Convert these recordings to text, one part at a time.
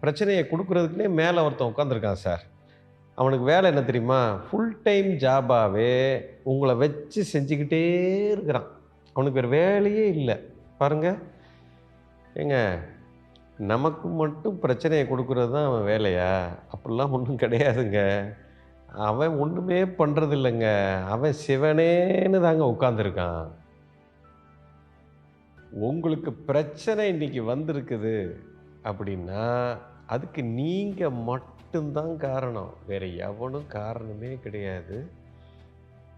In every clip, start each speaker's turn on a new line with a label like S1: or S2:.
S1: பிரச்சனையை கொடுக்குறதுக்குனே மேலே ஒருத்தன் உட்காந்துருக்கான் சார். அவனுக்கு வேலை என்ன தெரியுமா? ஃபுல் டைம் ஜாபாகவே உங்களை வச்சு செஞ்சுக்கிட்டே இருக்கிறான். அவனுக்கு வேறு வேலையே இல்லை. பாருங்க. ஏங்க நமக்கு மட்டும் பிரச்சனையை கொடுக்கறது தான் அவன் வேலையா? அப்படிலாம் ஒன்றும் கிடையாதுங்க. அவன் ஒன்றுமே பண்ணுறது இல்லைங்க அவன் சிவனேன்னு தாங்க உட்காந்துருக்கான் உங்களுக்கு பிரச்சனை இன்றைக்கி வந்திருக்குது அப்படின்னா அதுக்கு நீங்கள் மட்டும்தான் காரணம். வேறு எவனும் காரணமே கிடையாது.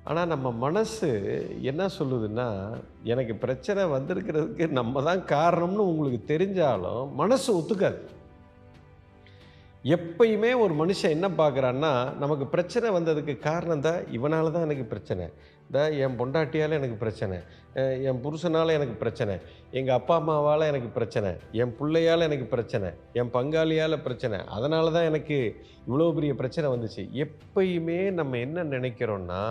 S1: ஆனால் நம்ம மனசு என்ன சொல்லுதுன்னா எனக்கு பிரச்சனை வந்திருக்கிறதுக்கு நம்ம தான் காரணம்னு உங்களுக்கு தெரிஞ்சாலும் மனசு ஒத்துக்காது. எப்பயுமே ஒரு மனுஷன் என்ன பார்க்குறான்னா நமக்கு பிரச்சனை வந்ததுக்கு காரணம் தான் இவனால் தான் எனக்கு பிரச்சனை. இந்த என் பொண்டாட்டியால் எனக்கு பிரச்சனை. என் புருஷனால் எனக்கு பிரச்சனை. எங்கள் அப்பா அம்மாவால் எனக்கு பிரச்சனை. என் பிள்ளையால் எனக்கு பிரச்சனை. என் பங்காளியால் பிரச்சனை. அதனால தான் எனக்கு இவ்வளோ பெரிய பிரச்சனை வந்துச்சு. எப்பயுமே நம்ம என்ன நினைக்கிறோன்னா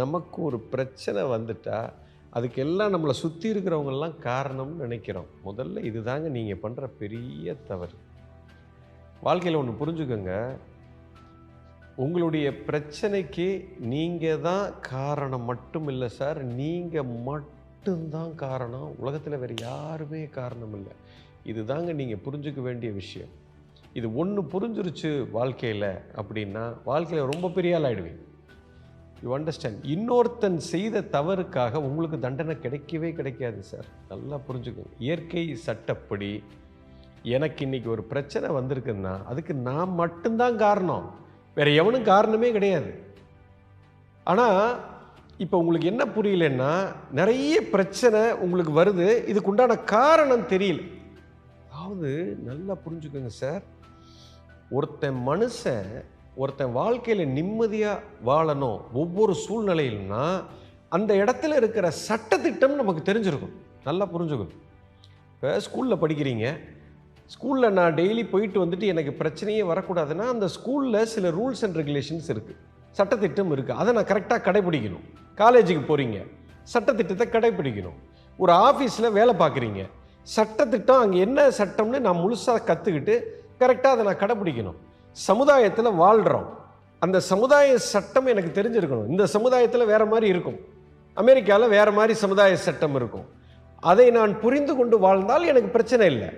S1: நமக்கு ஒரு பிரச்சனை வந்துட்டால் அதுக்கெல்லாம் நம்மளை சுற்றி இருக்கிறவங்கெல்லாம் காரணம்னு நினைக்கிறோம். முதல்ல இதுதாங்க நீங்கள் பண்ணுற பெரிய தவறு. வாழ்க்கையில் ஒன்று புரிஞ்சுக்கோங்க. உங்களுடைய பிரச்சனைக்கு நீங்கள் தான் காரணம் மட்டும் இல்லை சார் நீங்கள் மட்டும்தான் காரணம். உலகத்தில் வேறு யாருமே காரணம் இல்லை. இதுதாங்க நீங்கள் புரிஞ்சுக்க வேண்டிய விஷயம். இது ஒன்று புரிஞ்சிருச்சு வாழ்க்கையில் அப்படின்னா வாழ்க்கையில் ரொம்ப பெரிய ஆள் ஆகிடுவேன் யூ அண்டர்ஸ்டாண்ட் இன்னொருத்தன் செய்த தவறுக்காக உங்களுக்கு தண்டனை கிடைக்கவே கிடைக்காது சார் நல்லா புரிஞ்சுக்கோங்க. இயற்கை சட்டப்படி எனக்கு இன்றைக்கி ஒரு பிரச்சனை வந்திருக்குன்னா அதுக்கு நான் மட்டும்தான் காரணம். வேறு எவனும் காரணமே கிடையாது. ஆனால் இப்போ உங்களுக்கு என்ன புரியலன்னா நிறைய பிரச்சனை உங்களுக்கு வருது. இதுக்கு உண்டான காரணம் தெரியல. அதாவது நல்லா புரிஞ்சுக்கோங்க சார். ஒருத்தன் மனுஷன் ஒருத்தன் வாழ்க்கையில் நிம்மதியாக வாழணும் ஒவ்வொரு சூழ்நிலையிலும்னா அந்த இடத்துல இருக்கிற சட்டத்திட்டம் நமக்கு தெரிஞ்சிருக்கும். நல்லா புரிஞ்சுக்கணும் இப்போ ஸ்கூலில் படிக்கிறீங்க. ஸ்கூலில் நான் டெய்லி போயிட்டு வந்துட்டு எனக்கு பிரச்சனையே வரக்கூடாதுன்னா அந்த ஸ்கூலில் சில ரூல்ஸ் அண்ட் ரெகுலேஷன்ஸ் இருக்குது சட்டத்திட்டம் இருக்குது அதை நான் கரெக்டாக கடைபிடிக்கணும். காலேஜுக்கு போகிறீங்க சட்டத்திட்டத்தை கடைபிடிக்கணும். ஒரு ஆஃபீஸில் வேலை பார்க்குறீங்க. சட்டத்திட்டம் அங்கே என்ன சட்டம்னு நான் முழுசாக கற்றுக்கிட்டு கரெக்டாக அதை நான் கடைபிடிக்கணும். சமுதாயத்தில் வாழ்கிறோம் அந்த சமுதாய சட்டம் எனக்கு தெரிஞ்சிருக்கணும். இந்த சமுதாயத்தில் வேறு மாதிரி இருக்கும். அமெரிக்காவில் வேறு மாதிரி சமுதாய சட்டம் இருக்கும். அதை நான் புரிந்து கொண்டு வாழ்ந்தால் எனக்கு பிரச்சனை இல்லை.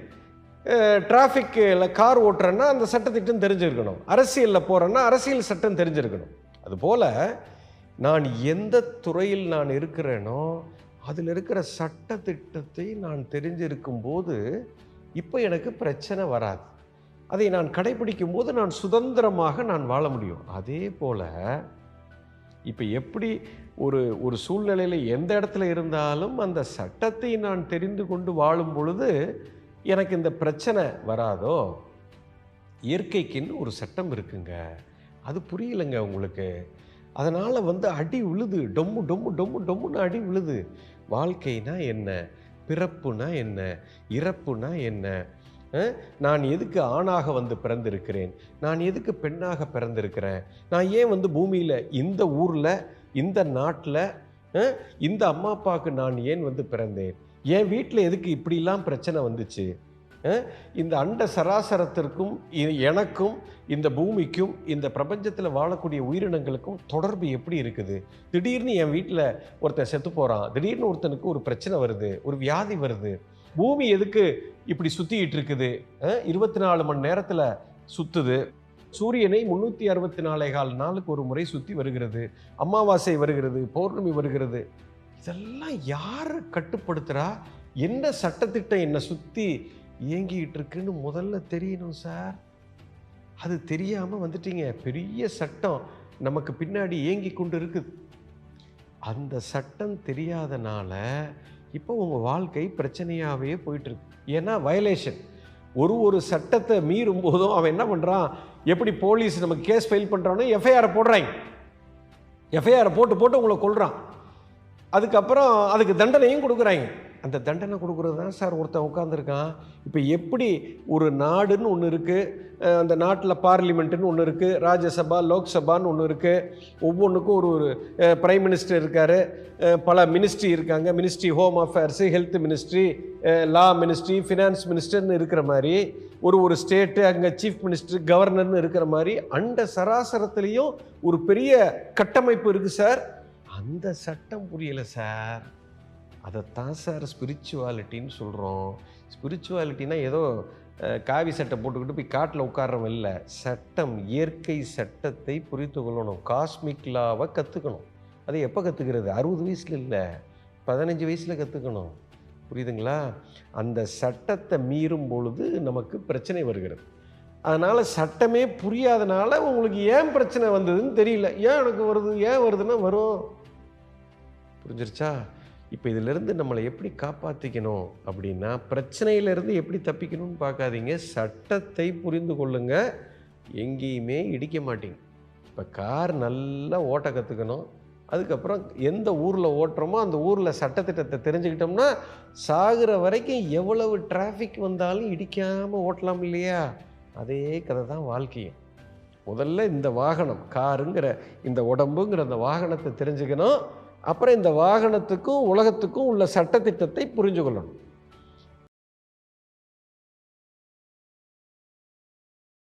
S1: டிராஃபிக்கில் கார் ஓட்டுறேன்னா அந்த சட்டத்திட்டம் தெரிஞ்சிருக்கணும். அரசியலில் போகிறேன்னா அரசியல் சட்டம் தெரிஞ்சிருக்கணும். அதுபோல் நான் எந்த துறையில் நான் இருக்கிறேனோ அதில் இருக்கிற சட்டத்திட்டத்தை நான் தெரிஞ்சிருக்கும் போது இப்போ எனக்கு பிரச்சனை வராது. அதை நான் கடைபிடிக்கும் போது நான் சுதந்திரமாக நான் வாழ முடியும். அதே போல் இப்போ எப்படி ஒரு ஒரு சூழ்நிலையில் எந்த இடத்துல இருந்தாலும் அந்த சட்டத்தை நான் தெரிந்து கொண்டு வாழும் பொழுது எனக்கு இந்த பிரச்சனை வராதோ? இயற்கைக்குன்னு ஒரு சட்டம் இருக்குங்க. அது புரியலைங்க உங்களுக்கு. அதனால் வந்து அடி விழுது. டொம்மு டொம்மு டொம்மு டொம்முன்னு அடி விழுது. வாழ்க்கைனா என்ன? பிறப்புனா என்ன? இறப்புனா என்ன? நான் எதுக்கு ஆணாக வந்து பிறந்திருக்கிறேன்? நான் எதுக்கு பெண்ணாக பிறந்திருக்கிறேன்? நான் ஏன் வந்து பூமியில் இந்த ஊரில் இந்த நாட்டில் இந்த அம்மா அப்பாவுக்கு நான் ஏன் வந்து பிறந்தேன்? என் வீட்டில் எதுக்கு இப்படிலாம் பிரச்சனை வந்துச்சு? இந்த அண்ட சராசரத்திற்கும் எனக்கும் இந்த பூமிக்கும் இந்த பிரபஞ்சத்தில் வாழக்கூடிய உயிரினங்களுக்கும் தொடர்பு எப்படி இருக்குது? திடீர்னு என் வீட்டில் ஒருத்தன் செத்து போகிறான் திடீர்னு ஒருத்தனுக்கு ஒரு பிரச்சனை வருது ஒரு வியாதி வருது. பூமி எதுக்கு இப்படி சுற்றிக்கிட்டு இருக்குது? இருபத்தி நாலு மணி நேரத்தில் சுற்றுது சூரியனை முந்நூற்றி அறுபத்தி நாலே கால் நாளுக்கு ஒரு முறை சுற்றி வருகிறது. அமாவாசை வருகிறது பௌர்ணமி வருகிறது. இதெல்லாம் யார் கட்டுப்படுத்துகிறா என்ன சட்டத்திட்டம் என்னை சுற்றி இயங்கிக்கிட்டு இருக்குன்னு முதல்ல தெரியணும் சார். அது தெரியாமல் வந்துட்டீங்க. பெரிய சட்டம் நமக்கு பின்னாடி இயங்கி கொண்டு இருக்குது அந்த சட்டம் தெரியாதனால இப்போ உங்கள் வாழ்க்கை பிரச்சனையாகவே போயிட்டுருக்கு. ஏன்னா வயலேஷன் ஒரு ஒரு சட்டத்தை மீறும் போதும் அவன் என்ன பண்ணுறான் எப்படி போலீஸ் நமக்கு கேஸ் ஃபைல் பண்ணுறானோ எஃப்ஐஆரை போடுறாங்க. எஃப்ஐஆரை போட்டு போட்டு உங்களை கொள்கிறான் அதுக்கப்புறம் அதுக்கு தண்டனையும் கொடுக்குறாங்க. அந்த தண்டனை கொடுக்குறது தான் சார் ஒருத்தன் உட்காந்துருக்கான் இப்போ எப்படி ஒரு நாடுன்னு ஒன்று இருக்குது அந்த நாட்டில் பார்லிமெண்ட்டுன்னு ஒன்று இருக்குது ராஜ்யசபா லோக்சபான்னு ஒன்று இருக்குது ஒவ்வொன்றுக்கும் ஒரு ஒரு பிரைம் மினிஸ்டர் இருக்கார் பல மினிஸ்ட்ரி இருக்காங்க ministry home affairs health ministry law ministry finance மினிஸ்டர்னு இருக்கிற மாதிரி ஒரு ஒரு ஸ்டேட்டு அங்கே சீஃப் மினிஸ்டர் கவர்னர்னு இருக்கிற மாதிரி அண்ட சராசரத்துலேயும் ஒரு பெரிய கட்டமைப்பு இருக்குது சார். அந்த சட்டம் புரியலை சார். அதைத்தான் சார் ஸ்பிரிச்சுவாலிட்டின்னு சொல்கிறோம் ஸ்பிரிச்சுவாலிட்டினா ஏதோ காவி சட்டை போட்டுக்கிட்டு போய் காட்டில் உட்கார்றவன் இல்லை. சட்டம் இயற்கை சட்டத்தை புரிந்து கொள்ளணும். காஸ்மிக் லாவை கற்றுக்கணும் அதை எப்போ கற்றுக்கிறது அறுபது வயசில் இல்லை. பதினஞ்சு வயசில் கற்றுக்கணும் புரியுதுங்களா? அந்த சட்டத்தை மீறும் பொழுது நமக்கு பிரச்சனை வருகிறது. அதனால் சட்டமே புரியாதனால உங்களுக்கு ஏன் பிரச்சனை வந்ததுன்னு தெரியல. ஏன் எனக்கு வருது? ஏன் வருதுன்னா வரும். புரிஞ்சிருச்சா? இப்போ இதிலிருந்து நம்மளை எப்படி காப்பாற்றிக்கணும் அப்படின்னா பிரச்சனையிலேருந்து எப்படி தப்பிக்கணும்னு பார்க்காதீங்க. சட்டத்தை புரிந்து கொள்ளுங்க. எங்கேயுமே இடிக்க மாட்டீங்க. இப்போ கார் நல்லா ஓட்ட கற்றுக்கணும் அதுக்கப்புறம் எந்த ஊரில் ஓட்டுறோமோ அந்த ஊரில் சட்டத்திட்டத்தை தெரிஞ்சுக்கிட்டோம்னா சாகிற வரைக்கும் எவ்வளவு டிராஃபிக் வந்தாலும் இடிக்காமல் ஓட்டலாம் இல்லையா? அதே கதை தான் வாழ்க்கையும். முதல்ல இந்த வாகனம் காருங்கிற இந்த உடம்புங்கிற அந்த வாகனத்தை தெரிஞ்சுக்கணும். அப்புறம் இந்த வாகனத்துக்கும் உலகத்துக்கும் உள்ள சட்டத்திட்டத்தை புரிஞ்சு கொள்ளணும்